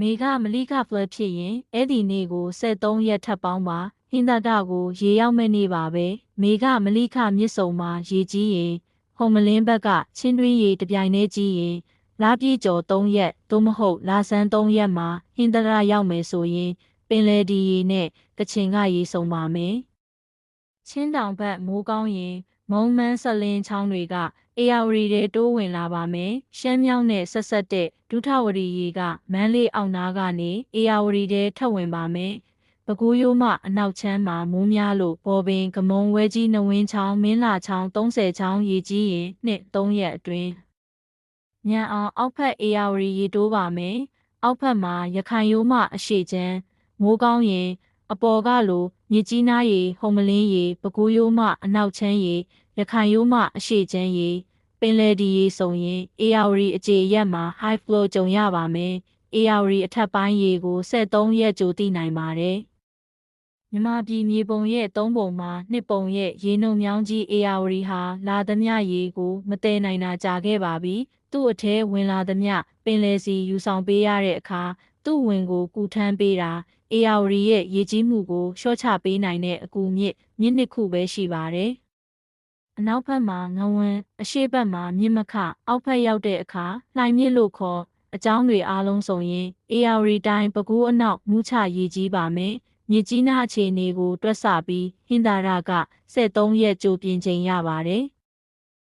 မေကမလိကဖလက်ဖြစ်ရင်အဲ့ဒီနေ့ကို73ရက်ထပ်ပေါင်းပါဟင်္ဒတာကိုရေရောက်မဲ့နေ့ပါပဲမေကမလိကမြစ်စုံမှာရေကြီးရင်ဟုံမလင်းဘက်ကချင်းတွင်းရေတပြိုင်တည်းကြီးရင်လာပြည့်ကျော်3ရက်သို့မဟုတ်လာဆန်း3ရက်မှာဟင်္ဒတာရောက်မယ်ဆိုရင်ပင်လေဒီရေနဲ့ကချင်ကရေစုံပါမယ်ချင်းတောင်ဘက်မိုးကောင်းရင် မုံမန်းဆက်လင်းချောင်းတွေက အေယာဝတီတွေတိုးဝင်လာပါမယ်။ရှမ်းမြောက်နဲ့ဆက်ဆက်တဲ့ဒုထဝတီရေကမန်းလေးအောင်နာကနေအေယာဝတီတွေထပ်ဝင်ပါမယ်။ပဲခူးရိုးမအနောက်ချမ်းမှာမိုးများလို့ပေါ်ပင်ကမုံဝဲကြီးနဝင်းချောင်းမင်းလာချောင်း30ချောင်းရေကြီးရင်နှစ်3ရက်အတွင်းညံအောင်အောက်ဖက်အေယာဝတီရေတိုးပါမယ်။အောက်ဖက်မှာရခိုင်ရိုးမအရှိချမ်းမိုးကောင်းရင်အပေါ်ကလိုမြစ်ကြီးနားရေဟုံမလင်းရေပဲခူးရိုးမအနောက်ချမ်းရေရခိုင်ရိုးမအရှိချမ်းရေ ပင်လယ်ဒီရေဆိုရင် AR အခြေရက်မှာ high flow ကြုံရပါမယ် AR အထက်ပိုင်းရေကို73ရက်ကြိုသိနိုင်ပါတယ်မြန်မာပြည်မြေပုံရဲ့၃ပုံမှာနှစ်ပုံရဲ့ရေနှုံမြောင်းကြီး AR ဟာလာသမျှရေကိုမတည်နိုင်တာကြာခဲ့ပါပြီသူ့အထဲဝင်လာသမျှပင်လယ်စီယူဆောင်ပေးရတဲ့အခါသူ့ဝင်ကိုကူထမ်းပေးတာ AR ရဲ့ရေကြီးမှုကိုလျှော့ချပေးနိုင်တဲ့အကူမြစ်မြစ်နှစ်ခုပဲရှိပါတယ်။ အနောက်ဘက်မှာငဝန်းအရှေ့ဘက်မှာမြစ်မခအောက်ဘက်ရောက်တဲ့အခါလှိုင်မြစ်လို့ခေါ်အကြောင်းတွေအားလုံးဆိုရင် AR တိုင်းပကူးအနောက်မူးချရေကြီးပါမယ်။မြစ်ကြီးနားအခြေအနေကိုတွက်ဆပြီးဟင်္သာရက73ရက်ကြိုပြင်ချိန်ရပါတယ်။